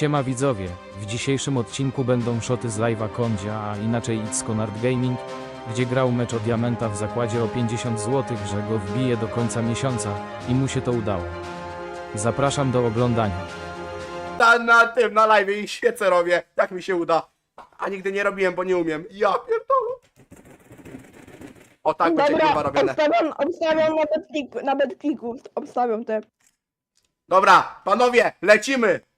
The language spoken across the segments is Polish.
Siema widzowie, w dzisiejszym odcinku będą szoty z live'a Kondzia, a inaczej It's Conard Gaming, gdzie grał mecz o diamenta w zakładzie o 50 zł, że go wbije do końca miesiąca i mu się to udało. Zapraszam do oglądania. na, na tym, na live i świecę robię, jak mi się uda. A nigdy nie robiłem, bo nie umiem. Ja pierdolę. O tak będzie kurwa Dobra, robione. obstawiam, obstawiam na betcliku, na betcliku, obstawiam te. Dobra, panowie, lecimy!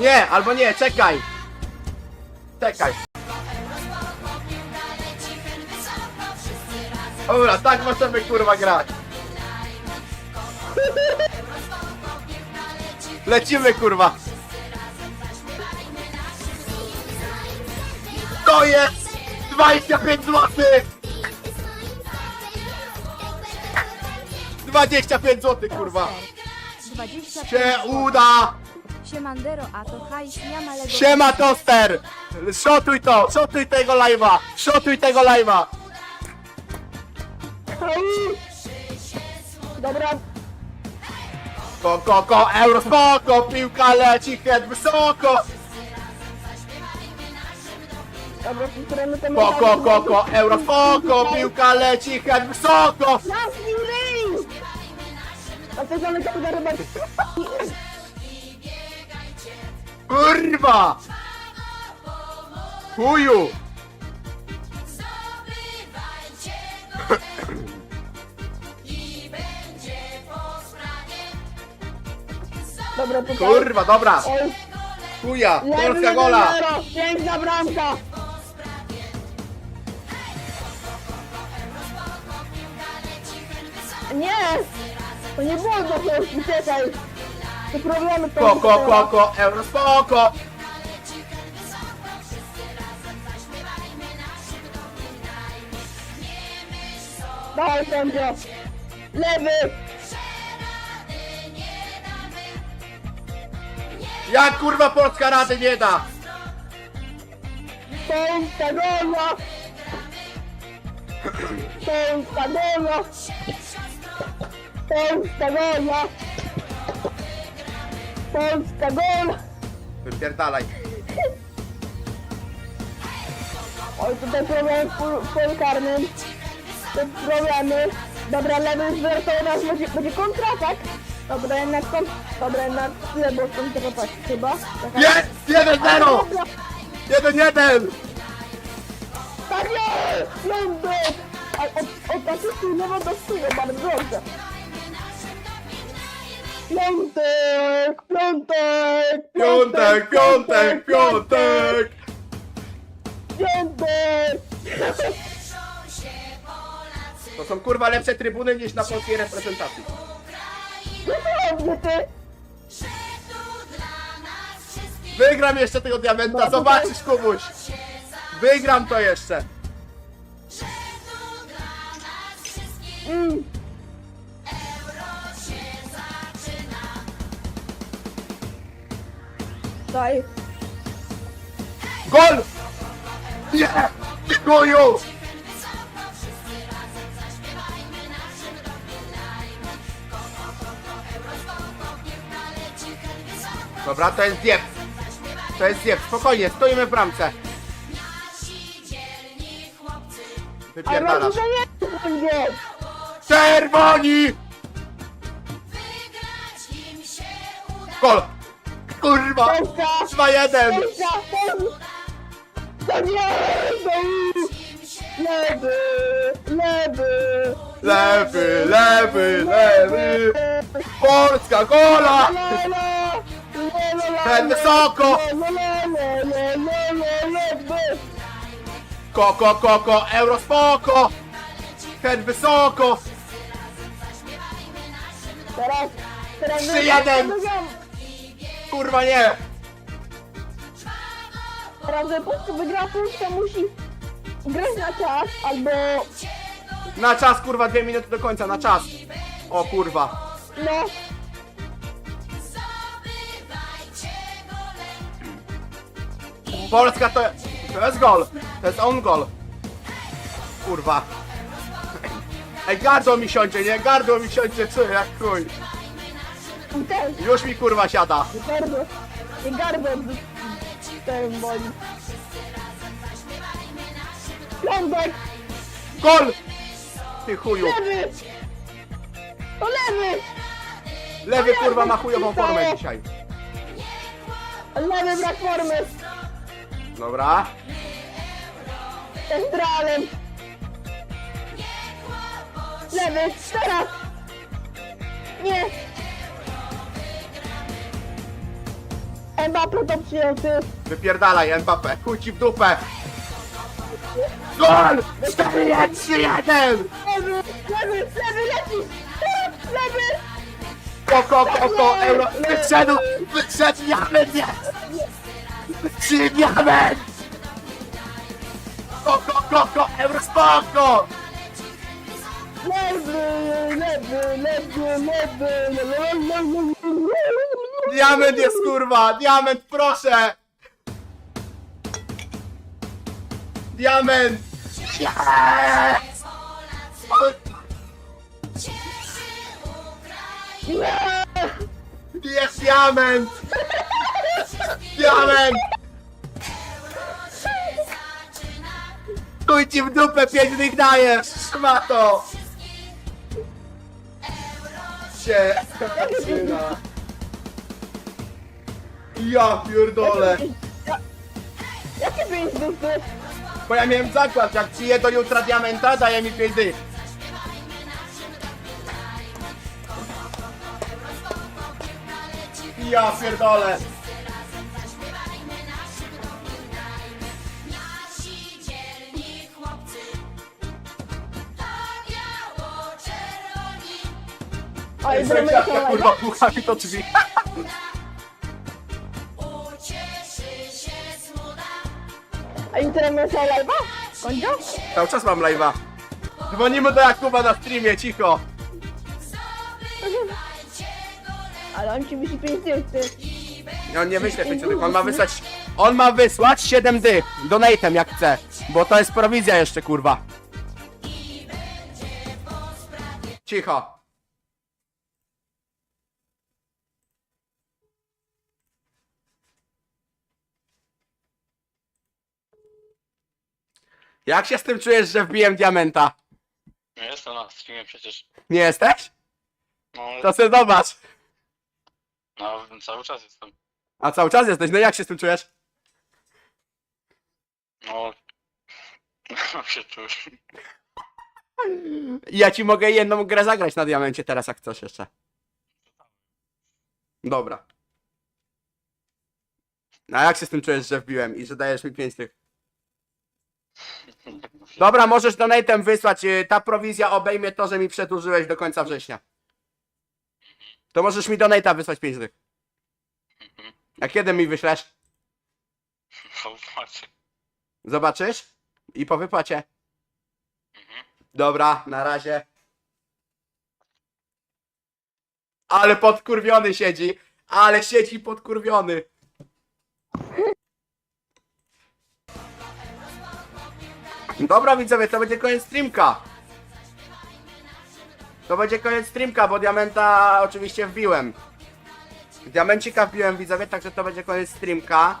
Nie, albo nie, czekaj! Czekaj. Dobra, tak możemy kurwa grać. Lecimy kurwa! To jest 25 zł! 25 zł kurwa! 25 Się uda! Siemandero, a to hajs Jamalego. Siema toster! Szotuj to! Szotuj tego live'a! Szotuj tego live'a! Dobra, Ko, ko, ko, euro spoko! Piłka leci, head wysoko! dobra, któremy to Ko, ko, ko, ko, euro spoko! Piłka leci, head wysoko! Zamknij ryj! A ty mamy to uda robać. Kurwa! Chuju! zdobywajcie i będzie po sprawie. Dobra, Kurwa, dobra! Oj, Chuja! lewy Polska gola! 1-0, Piękna bramka! Nie! To nie było do Polski, czekaj! To problemy to Ko, ko, ko, ko, euro spoko! Dawaj sędzio! Lewy! Jak kurwa Polska rady nie da! Polska gola! Polska gola! Polska gola! Polska gola! Wypierdalaj. Oj, tutaj problem w polu- w polu karnym. Te problemy. Dobra, lewy zwracał nas, będzie, będzie kontratak. Dobra, jednak kon... Dobra, jednak tyle było kontratak chyba. Jest! 1-0! Dobra, 1-1! Tak jest! Lądek! A od, od asystu Lewandowskiego bardzo dobrze. Piątek! Piątek! Piątek, piątek, piątek! Piątek! To są kurwa lepsze trybuny niż na polskiej reprezentacji. Naprawdę ty! Wygram jeszcze tego diamenta, zobaczysz Kubuś! Wygram to jeszcze! Mm. Daj. Gol! Nie! Goju! Dobra, to jest zjeb. To jest zjeb, spokojnie, stoimy w bramce. A Wypierdalasz. rodzice nie będzie! Czerwoni! Gol! Kurwa! Polska! 2-1! Polska! Polska! To nie! Gol! Lewy! Lewy! Lewy, lewy, lewy! Polska gola! Ten wysoko! Lelo! Lelo! Lelo! Lewy! Ko, ko, ko, ko, euro spoko! Ten wysoko! Teraz... Teraz... 3-1. Kurwa nie! Teraz, że Polska wygra, Polska musi grać na czas, albo... Na czas kurwa, dwie minuty do końca, na czas! O kurwa! No... Polska to... To jest gol! To jest on gol! Kurwa! Ej, gardło mi siądzie, nie? Gardło mi siądzie, co jak chuj. Też, Już mi kurwa siada. i gardło, i gardło ten boli. Piątek, Gol! Ty chuju. lewy! To lewy! Lewy kurwa ma chujową formę dzisiaj. Lewy brak formy! Dobra. Centralem! Lewy, teraz! Nie! Mbappé to przyjął ty! Wypierdalaj Mbappé, chuj ci w dupę. Gol! 4-1, 3-1! Lewy, lewy, lewy lecisz! Lewy! Koko, koko, euro, wyszedł, wyszedł diament, nie! Trzy diament! Koko, koko, euro, spoko! Lewy, lewy, lewy, lewy, lewy, Diament jest kurwa, diament, proszę! Diament! Yes! Jest diament! Diament! Chuj ci w dupę, pięć dajesz, szmato! Się, zaczyna. Ja pierdolę! Jakie pięć dupy? Bo ja miałem zakład, jak przyje do jutra diamenta, daje mi pięć dych. Ja pierdolę! Nasi dzielni chłopcy To biało-czerwoni Oj, Sąsiadka dramy kurwa pucha mi to drzwi. A jutro sobie live'a? Cały czas mam live'a. Dzwonimy do Jakuba na streamie, cicho. Ale on ci wysi pięć dych, ty. No nie wyślę pięciu dych, on ma wysłać... On ma wysłać 7 dych. Donatem jak chce. Bo to jest prowizja jeszcze, kurwa. Cicho. Jak się z tym czujesz, że wbiłem diamenta? No jestem na streamie przecież. Nie jesteś? No, To se zobacz. no cały czas jestem. A cały czas jesteś, no jak się z tym czujesz? No. No się czuję. Ja ci mogę jedną grę zagrać na diamencie teraz, jak chcesz jeszcze. Dobra. A jak się z tym czujesz, że wbiłem i że dajesz mi 5 tych? Dobra, możesz donatem wysłać. y, Ta prowizja obejmie to, że mi przedłużyłeś do końca września. To możesz mi donata wysłać 5 tych. A kiedy mi wyślesz? Zobaczcie. Zobaczysz? I po wypłacie. Dobra, na razie. Ale podkurwiony siedzi. Ale siedzi podkurwiony. Dobra widzowie, to będzie koniec streamka. To będzie koniec streamka, bo diamenta oczywiście wbiłem. Diamencika wbiłem widzowie, także to będzie koniec streamka.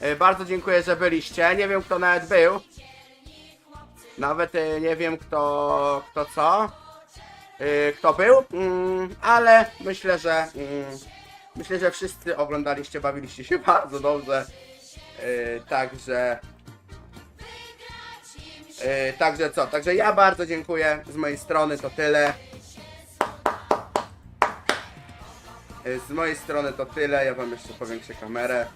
E, Bardzo dziękuję, że byliście. Nie wiem kto nawet był. Nawet e, nie wiem kto, kto co. E, Kto był, mm, ale myślę, że mm, myślę, że wszyscy oglądaliście, bawiliście się bardzo dobrze. Także e, Także co? Także ja bardzo dziękuję z mojej strony, to tyle. E, Z mojej strony to tyle. Ja wam jeszcze powiększę kamerę.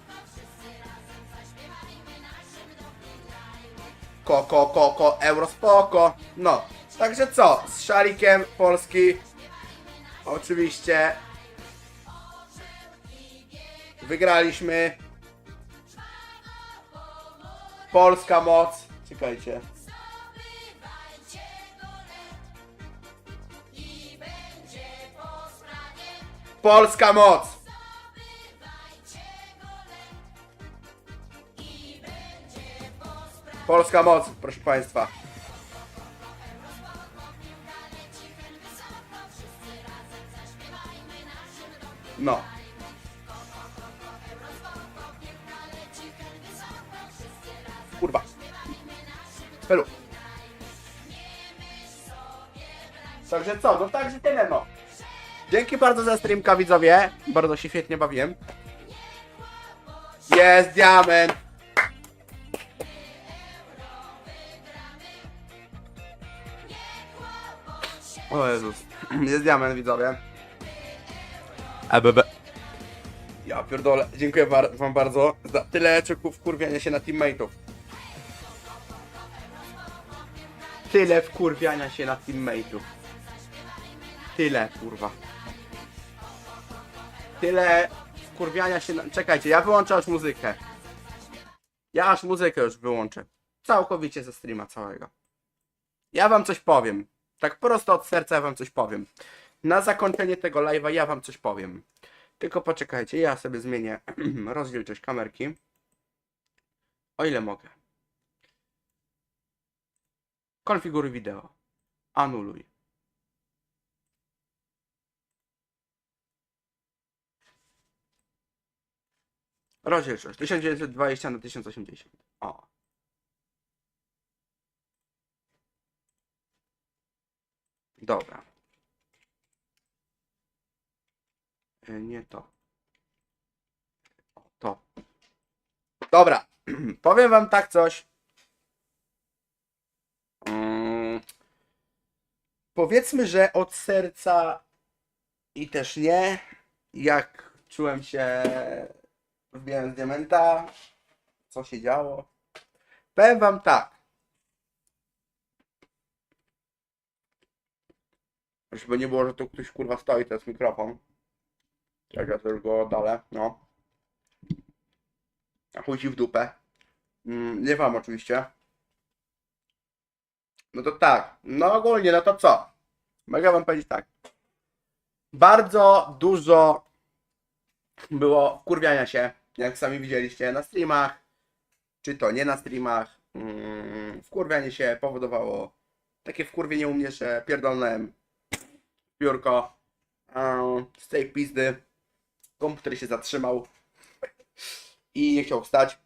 Koko, koko, euro spoko. No, także co? Z szalikiem Polski. Oczywiście. Wygraliśmy. Polska moc. Czekajcie. Polska moc! Polska moc, proszę Państwa. No. Kurwa. Pelu. Także co? No także tyle no. Dzięki bardzo za streamka widzowie. Bardzo się świetnie bawiłem. Jest diament. O Jezus. Jest diament widzowie. ABB. Ja pierdolę. Dziękuję bar- wam bardzo za tyle czeków wkurwiania się na teammateów. Tyle wkurwiania się na teammateów. Tyle, kurwa. Tyle wkurwiania się na... Czekajcie, ja wyłączę aż muzykę. Ja aż muzykę już wyłączę. Całkowicie ze streama całego. Ja wam coś powiem. Tak prosto od serca ja wam coś powiem. Na zakończenie tego live'a ja wam coś powiem. Tylko poczekajcie, ja sobie zmienię rozdzielczość kamerki. O ile mogę. Konfiguruj wideo. Anuluj. Rozdzielczość 1920 na 1080. O. Dobra. E, Nie to. To. Dobra. Powiem wam tak coś. Mm. Powiedzmy, że od serca i też nie. Jak czułem się wbijając diamenta. Co się działo. Powiem wam tak. Żeby nie było, że tu ktoś kurwa stoi, to jest mikrofon. Jak ja też go oddalę, no. Chuj ci w dupę. Mm, nie wam oczywiście. No to tak, no ogólnie, no to co? Mogę wam powiedzieć tak. Bardzo dużo było wkurwiania się, jak sami widzieliście na streamach, czy to nie na streamach. Mm, wkurwianie się powodowało takie wkurwienie u mnie, że pierdolnąłem biurko um, z tej pizdy. Komputer się zatrzymał i nie chciał wstać.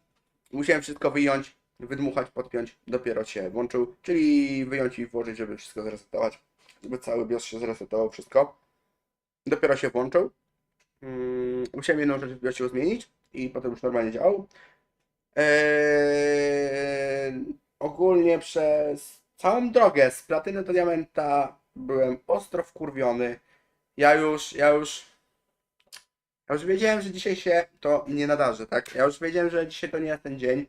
Musiałem wszystko wyjąć, wydmuchać, podpiąć, dopiero się włączył, czyli wyjąć i włożyć, żeby wszystko zresetować, żeby cały BIOS się zresetował, wszystko. Dopiero się włączył. Mm, musiałem jedną rzecz w BIOSie zmienić i potem już normalnie działał. Eee, ogólnie przez całą drogę z platyny do diamenta byłem ostro wkurwiony. Ja już, ja już, ja już wiedziałem, że dzisiaj się to nie nadarzy, tak? Ja już wiedziałem, że dzisiaj to nie jest ten dzień,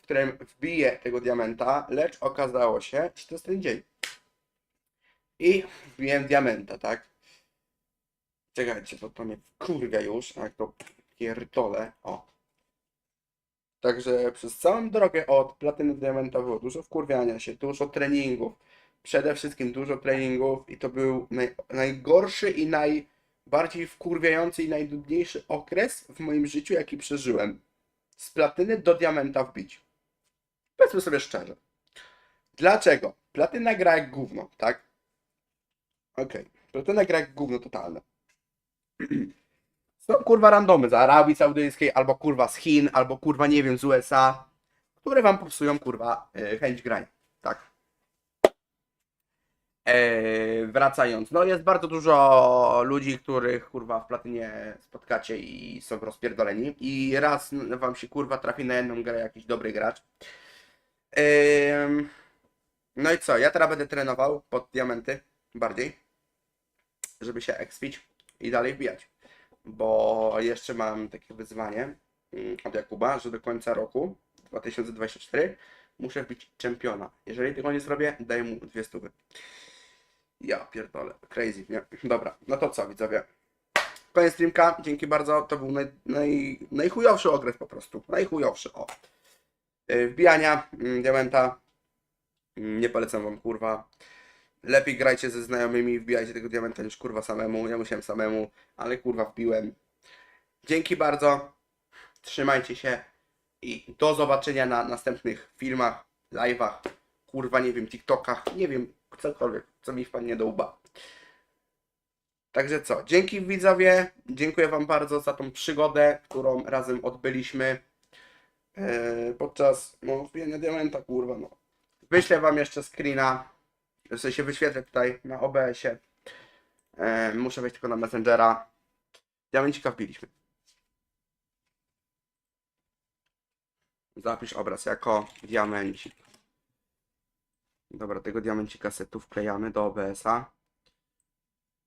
w którym wbiję tego diamenta, lecz okazało się, że to jest ten dzień. I wbiłem diamenta, tak? Czekajcie, to to mnie kurwia już, jak to pierdolę, o. Także przez całą drogę od platyny do diamenta było dużo wkurwiania się, dużo treningów, przede wszystkim dużo treningów i to był naj, najgorszy i najbardziej wkurwiający i najdudniejszy okres w moim życiu, jaki przeżyłem. Z platyny do diamenta wbić. Powiedzmy sobie szczerze. Dlaczego? Platyna gra jak gówno, tak? Okej. Platyna gra jak gówno totalne. Są kurwa randomy z Arabii Saudyjskiej, albo kurwa z Chin, albo kurwa nie wiem z USA, które wam popsują kurwa e, chęć grania. Tak. E, wracając, no jest bardzo dużo ludzi, których kurwa w platynie spotkacie i są rozpierdoleni. I raz wam się kurwa trafi na jedną grę jakiś dobry gracz. Em, no i co? Ja teraz będę trenował pod diamenty bardziej, żeby się ekspić i dalej wbijać. Bo jeszcze mam takie wyzwanie mm, od Jakuba, że do końca roku 2024 muszę wbić czempiona. Jeżeli tego nie zrobię, daję mu dwie stówy. Ja pierdolę, crazy, nie? Dobra, no to co widzowie? Koniec streamka, dzięki bardzo, to był naj, naj, najchujowszy okres po prostu, najchujowszy, o. Yy, Wbijania, mm, diamenta, Mm, nie polecam wam kurwa. Lepiej grajcie ze znajomymi, wbijajcie tego diamenta niż kurwa samemu, ja musiałem samemu, ale kurwa wbiłem. Dzięki bardzo, trzymajcie się i do zobaczenia na następnych filmach, live'ach, kurwa nie wiem, TikTokach, nie wiem, cokolwiek, co mi wpadnie do łba. Także co, dzięki widzowie, dziękuję wam bardzo za tą przygodę, którą razem odbyliśmy e, podczas no, wbijania diamenta, kurwa no. Wyślę wam jeszcze screena, w sensie wyświetlę tutaj na OBS-ie. E, muszę wejść tylko na Messengera. Diamencika wbiliśmy. Zapisz obraz jako diamencik. Dobra, tego diamencika se tu wklejamy do OBS-a.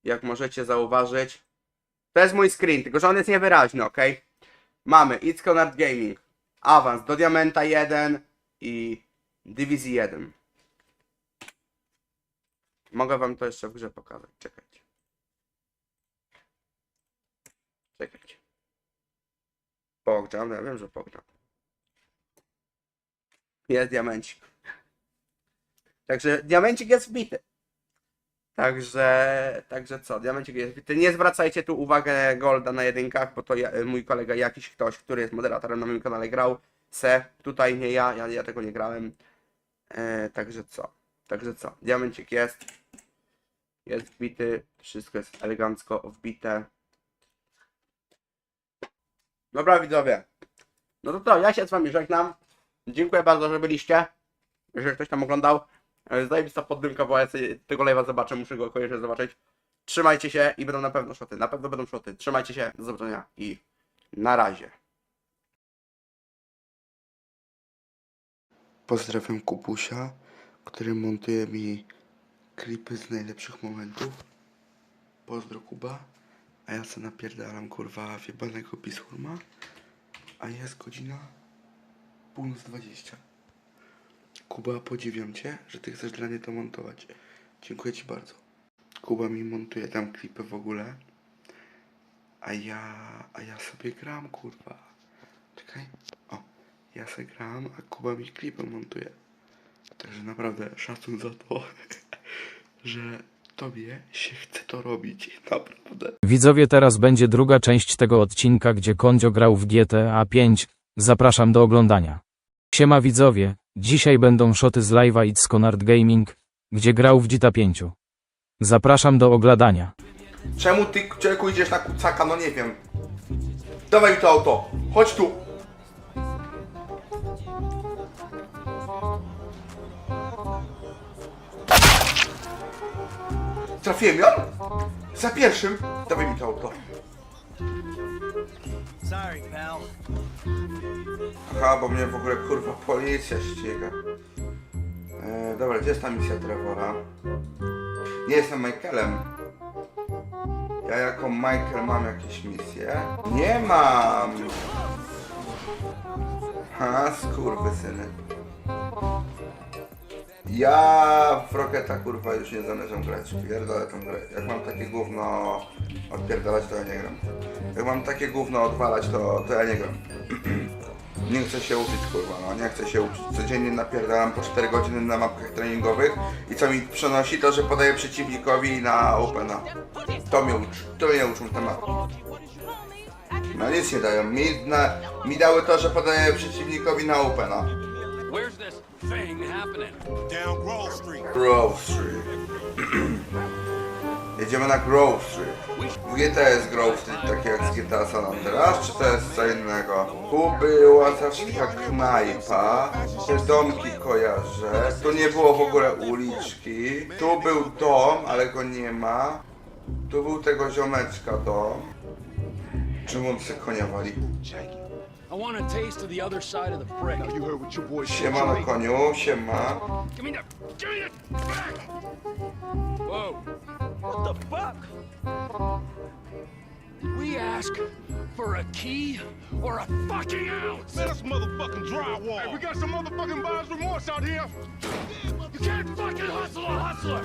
Jak możecie zauważyć, to jest mój screen, tylko że on jest niewyraźny, ok? Mamy It's Conard Gaming, awans do Diamenta 1 i Dywizji 1. Mogę wam to jeszcze w grze pokazać, czekajcie. Czekajcie. Pogrzam, ja wiem, że pogrzam. Jest diamencik. Także diamencik jest wbity. Także, także co, diamencik jest wbity. Nie zwracajcie tu uwagę Golda na jedynkach, bo to ja, mój kolega jakiś ktoś, który jest moderatorem na moim kanale grał. Se, tutaj nie ja, ja, ja tego nie grałem. E, także co, także co, diamencik jest. Jest wbity, wszystko jest elegancko wbite. Dobra widzowie. No to to, ja się z wami żegnam. Dziękuję bardzo, że byliście. Jeżeli ktoś tam oglądał. Zajebista poddymka, bo ja tego live'a zobaczę, muszę go koniecznie zobaczyć. Trzymajcie się i będą na pewno szoty. Na pewno będą szoty. Trzymajcie się, do zobaczenia i na razie. Pozdrawiam Kubusia, który montuje mi klipy z najlepszych momentów. Pozdro Kuba. A ja se napierdalam kurwa wjebanego pisurma. A jest godzina północ 20. Kuba, podziwiam cię, że ty chcesz dla mnie to montować. Dziękuję ci bardzo. Kuba mi montuje tam klipy w ogóle. A ja, a ja sobie gram kurwa. Czekaj. O, ja se gram, a Kuba mi klipy montuje. Także naprawdę szacun za to, że tobie się chce to robić. Naprawdę. Widzowie, teraz będzie druga część tego odcinka, gdzie Kondzio grał w GTA 5. Zapraszam do oglądania. Siema widzowie, dzisiaj będą szoty z live'a It's Conard Gaming, gdzie grał w GTA 5. Zapraszam do oglądania. Czemu ty, człowieku, idziesz na kucaka? No nie wiem. Dawaj to auto. Chodź tu. Trafiłem ją? Za pierwszym. Dawaj mi to auto. Aha, bo mnie w ogóle kurwa policja ściga. E, dobra, gdzie jest ta misja Trevora? Nie jestem Michaelem. Ja jako Michael mam jakieś misje? Nie mam! Ha, skurwysyny. Ja w Rocketa kurwa już nie zamierzam grać. Pierdolę tą grę. Jak mam takie gówno odpierdalać, to ja nie gram. Jak mam takie gówno odwalać, to, to ja nie gram. Nie chcę się uczyć, kurwa, no nie chcę się uczyć. Codziennie napierdalam po 4 godziny na mapkach treningowych i co mi przynosi to, że podaję przeciwnikowi na Opena. To mnie uczy, to mnie uczą te. No nic nie dają. Mi, na, mi dały to, że podaję przeciwnikowi na Opena. Thing happening? down Grove Street. Grove Street. Jedziemy na Grove Street. W GTA jest Grove Street, takie jak z GTA San Andreas, czy to jest co innego? Tu była zawsze taka knajpa, te domki kojarzę, tu nie było w ogóle uliczki, tu był dom, ale go nie ma, tu był tego ziomeczka dom. Czemu on se konia wali? I want a taste of the other side of the brick. You heard what your boy said. Siema na koniu, siema. Give me the. Give me the back! Whoa. What the fuck? Did we ask for a key or a fucking ounce? Man, that's motherfucking drywall. Hey, we got some motherfucking buyer's remorse out here. You can't fucking hustle a hustler!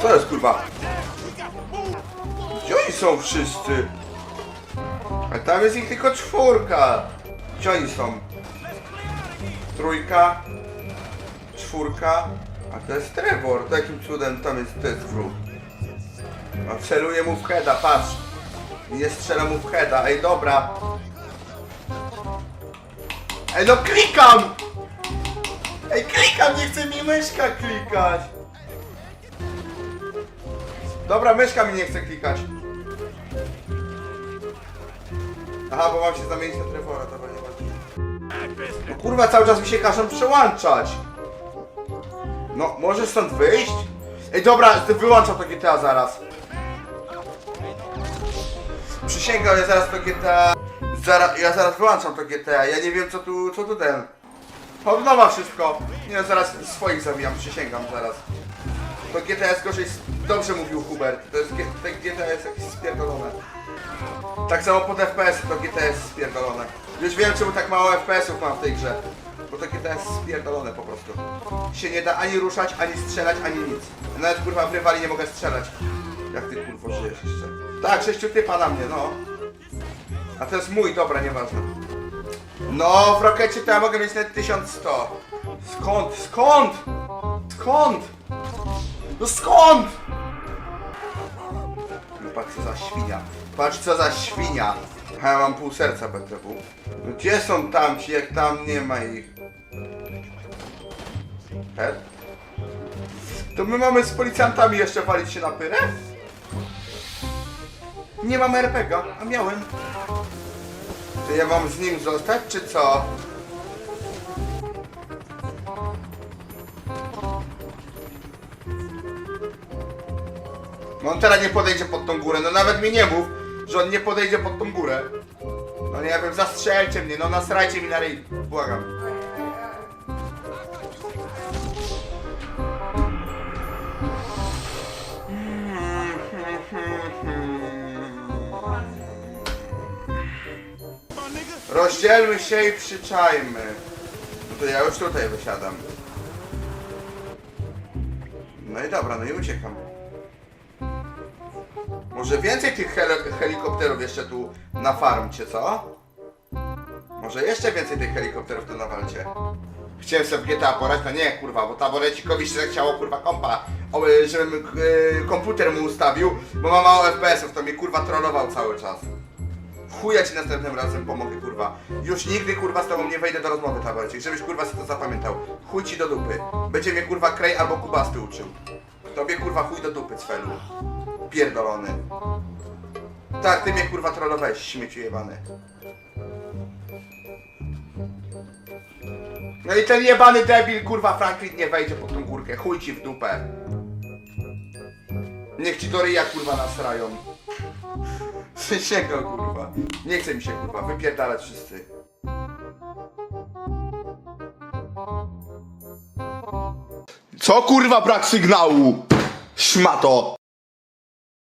Co jest kurwa? Są wszyscy? A tam jest ich tylko czwórka. Gdzie oni są? Trójka, czwórka, a to jest Trevor. To Jakim cudem tam jest, jest wróg? No celuję mu w heada, patrz. Nie strzelę mu w heada, ej dobra. Ej no klikam! Ej klikam A nie chce mi myszka klikać. Dobra, myszka mi nie chce klikać. Aha, bo mam się zamienić na Trevora, dobra, nie No kurwa, cały czas mi się każą przełączać. No, możesz stąd wyjść? Ej, dobra, wyłączam to GTA zaraz. Przysięgam, ja zaraz to GTA... Ja zaraz wyłączam to GTA, ja nie wiem co tu, co tu ten... Od nowa wszystko. Nie zaraz swoich zabijam, przysięgam zaraz. To GTA jest gorzej, dobrze mówił Hubert, to jest, GTA jest jakieś spierdolone. Tak samo pod FPS to GTA jest spierdolone. Już wiem czemu tak mało FPS-ów mam w tej grze. Bo to GTA jest spierdolone po prostu. Się nie da ani ruszać, ani strzelać, ani nic. Nawet kurwa w rywali nie mogę strzelać. Jak ty kurwo żyjesz jeszcze. Tak, sześciu typa na mnie, no. A to jest mój, dobra, nieważne. No, w rokecie to ja mogę mieć nawet 1100. Skąd? Skąd? Skąd? No skąd? Patrz co za świnia. Patrz co za świnia. A ja mam pół serca BTW. No gdzie są tamci, jak tam nie ma ich? He? To my mamy z policjantami jeszcze walić się na pyrę? Nie mam RPG, a miałem. To ja mam z nim zostać, czy co? No on teraz nie podejdzie pod tą górę, no nawet mi nie mów, że on nie podejdzie pod tą górę. No nie wiem, zastrzelcie mnie, no nasrajcie mi na ryj, błagam. Rozdzielmy się i przyczajmy. No to ja już tutaj wysiadam. No i dobra, no i uciekam. Może więcej tych heli- helikopterów jeszcze tu na farmcie, co? Może jeszcze więcej tych helikopterów tu nawalcie. Chciałem sobie w GTA porać, no nie kurwa, bo taborecikowi się chciało kurwa kompa, o, y, żebym y, komputer mu ustawił, bo ma mało FPS-ów, to mnie kurwa trollował cały czas. Chuja ci następnym razem pomogę, kurwa. Już nigdy, kurwa, z tobą nie wejdę do rozmowy, taborcik, żebyś, kurwa, sobie to zapamiętał. Chuj ci do dupy. Będzie mnie, kurwa, Krej albo Kubasty uczył. Tobie, kurwa, chuj do dupy, Cfelu. Pierdolony. Tak, ty mnie, kurwa, trollowałeś, śmieciu jebany. No i ten jebany debil, kurwa, Franklin nie wejdzie pod tą górkę. Chuj ci w dupę. Niech ci do ryja, kurwa, nasrają. Sięgał kurwa. Nie chce mi się kurwa, wypierdalać wszyscy. Co kurwa brak sygnału? Szmato.